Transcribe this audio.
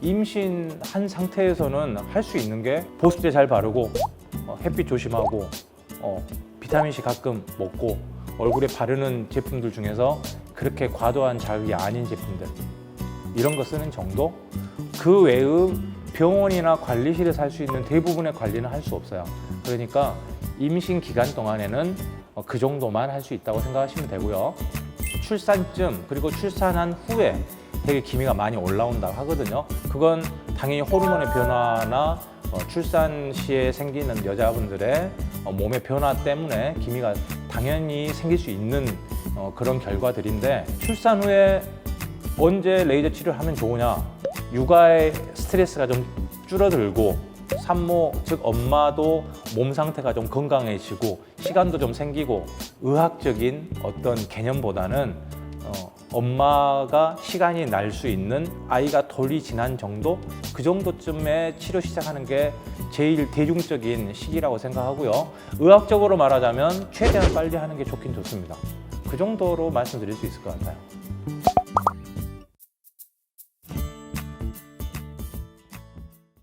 임신한 상태에서는 할 수 있는 게 보습제 잘 바르고 어, 햇빛 조심하고 어, 비타민 C 가끔 먹고 얼굴에 바르는 제품들 중에서 그렇게 과도한 자극이 아닌 제품들 이런 거 쓰는 정도 그 외의 병원이나 관리실에서 할 수 있는 대부분의 관리는 할 수 없어요. 그러니까 임신 기간 동안에는 어, 그 정도만 할 수 있다고 생각하시면 되고요. 출산쯤 그리고 출산한 후에 되게 기미가 많이 올라온다고 하거든요. 그건 당연히 호르몬의 변화나 어, 출산 시에 생기는 여자분들의 어, 몸의 변화 때문에 기미가 당연히 생길 수 있는 어, 그런 결과들인데 출산 후에 언제 레이저 치료를 하면 좋으냐? 육아의 스트레스가 좀 줄어들고 산모 즉 엄마도 몸 상태가 좀 건강해지고 시간도 좀 생기고 의학적인 어떤 개념보다는 어, 엄마가 시간이 날 수 있는 아이가 돌이 지난 정도 그 정도쯤에 치료 시작하는 게 제일 대중적인 시기라고 생각하고요. 의학적으로 말하자면 최대한 빨리 하는 게 좋긴 좋습니다. 그 정도로 말씀드릴 수 있을 것 같아요.